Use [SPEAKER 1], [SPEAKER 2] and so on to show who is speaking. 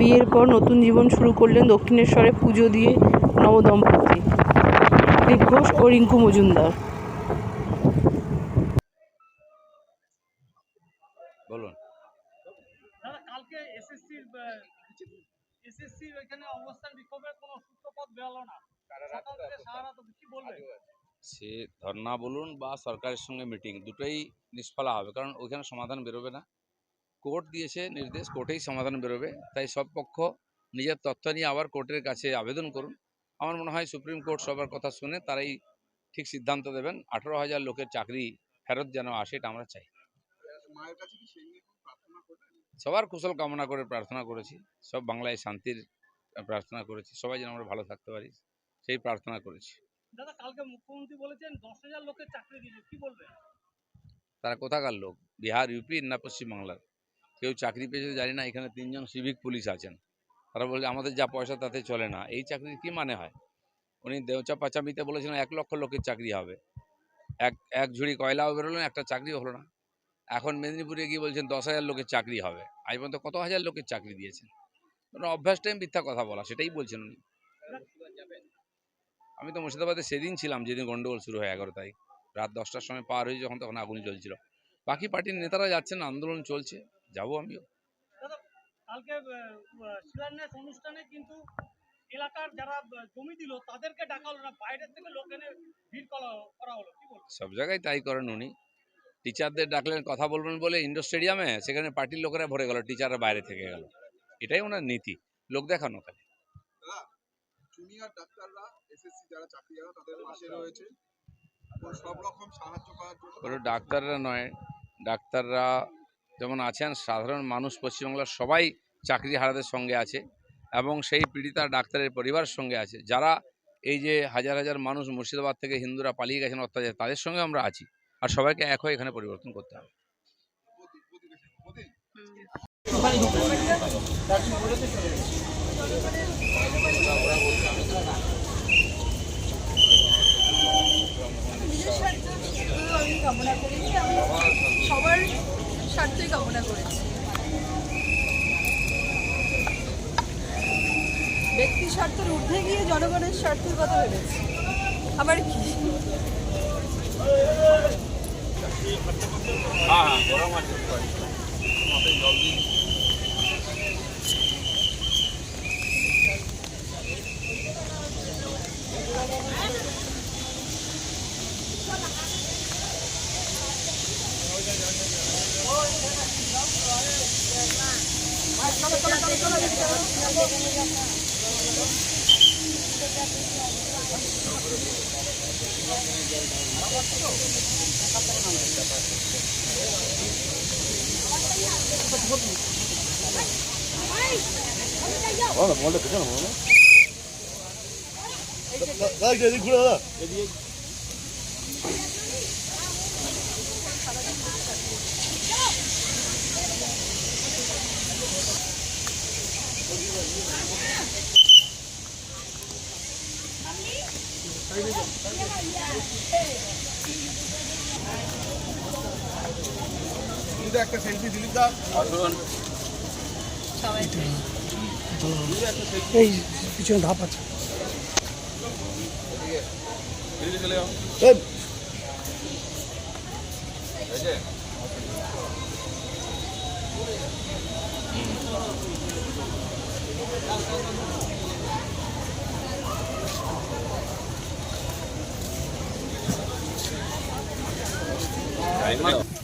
[SPEAKER 1] বিয়ের পর নতুন জীবন শুরু করলেন দক্ষিণেশ্বরে পুজো দিয়ে নবদম্পতি। দিলীপ ঘোষ ও রিঙ্কু মজুমদার।
[SPEAKER 2] বলুন।
[SPEAKER 3] দাদা কালকে এসএসসির এসএসসির এখানে অবস্থান বিক্ষোভের কোনো সূত্রপথ বেরোলো না।
[SPEAKER 2] সে ধর্না বলুন বা সরকারের সঙ্গে মিটিং দুটোই নিষ্ফলা হবে কারণ ওইখানে সমাধান বেরোবে না। কোর্ট দিয়েছে নির্দেশ কোর্টেই সমাধান বেরোবে। তাই সব পক্ষ নিজের তথ্য নিয়ে আবার কোর্টের কাছে আবেদন করুন। আমার মনে হয় সুপ্রিম কোর্ট সবার কথা শুনে তারাই ঠিক সিদ্ধান্ত দেবেন আঠেরো হাজার লোকের চাকরি ফেরত যেন আসে এটা আমরা চাই। সবার কুশল কামনা করে প্রার্থনা করেছি সব বাংলায় শান্তির প্রার্থনা করেছি সবাই যেন আমরা ভালো থাকতে পারি সেই প্রার্থনা করেছি।
[SPEAKER 3] দাদা কালকে মুখ্যমন্ত্রী বলেছেন দশ হাজার লোকের চাকরি দিয়েছে কি বলবেন?
[SPEAKER 2] তারা কোথাকার লোক? বিহার ইউপি না পশ্চিমবাংলার? কেউ চাকরি পেয়েছে জানি না, এখানে তিনজন সিভিক পুলিশ আছেন। তারা বলছে, আমাদের যা পয়সা তাতে চলে না। এই চাকরির কি মানে হয়? উনি দেওচা পাচামিতে বলেছিলেন, এক লক্ষ লোকের চাকরি হবে। এক এক ঝুড়ি কয়লাও বেরোলেন একটা চাকরিও হলো না। এখন মেদিনীপুরে গিয়ে বলছেন, দশ হাজার লোকের চাকরি হবে। আজ পর্যন্ত কত হাজার লোকের চাকরি দিয়েছেন? অভ্যাসটাই মিথ্যা কথা বলা, সেটাই বলছেন উনি। আমি তো মুর্শিদাবাদে সেদিন ছিলাম, যেদিন গন্ডগোল শুরু হয় এগারো তারিখ। রাত দশটার সময় পার হয়ে যখন, তখন আগুন জ্বলছিল। বাকি পার্টির নেতারা যাচ্ছেন, আন্দোলন চলছে। যাব আমিও।
[SPEAKER 3] কালকে আহ, আহ, শিলান্যাস অনুষ্ঠানে কিন্তু এলাকার যারা জমি দিল তাদেরকে ডাকা হলো না বাইরের থেকে লোক এনে ভিড় করা করা হলো কি বলবেন
[SPEAKER 2] সব জায়গায় তাই করেন উনি। টিচারদের ডাকলেন কথা বলবেন বলে ইন্ডোর স্টেডিয়ামে সেখানে পার্টির লোকেরা ভরে গেল টিচাররা বাইরে থেকে গেল। এটাই ওনার নীতি লোক দেখানো খালি
[SPEAKER 4] জুনিয়র ডাক্তাররা এসএসসি যারা চাকরি তাদের পাশে রয়েছে। সব রকম সাহায্য করার জন্য
[SPEAKER 2] ডাক্তাররা নয় ডাক্তাররা যেমন আছেন, সাধারণ মানুষ পশ্চিমবাংলার সবাই চাকরি হারাদের সঙ্গে আছে এবং সেই পীড়িতা ডাক্তারের পরিবার সঙ্গে আছে। যারা এই যে হাজার হাজার মানুষ মুর্শিদাবাদ থেকে হিন্দুরা পালিয়ে গেছেন অত্যাচার, তাদের সঙ্গে আমরা আছি। আর সবাইকে এক হয়ে এখানে পরিবর্তন করতে হবে।
[SPEAKER 5] সবার স্বার্থই কামনা করেছি। ব্যক্তি স্বার্থের ঊর্ধ্বে গিয়ে জনগণের স্বার্থের কথা ভেবেছি। আবার কি?
[SPEAKER 4] Valla valla kaçan ama lan. Daha gidelim kurala. Hediye. একটা সেলফি দিলীপ দা
[SPEAKER 6] এই পিছনে ধাপ আছে।
[SPEAKER 4] চলে যাও। はい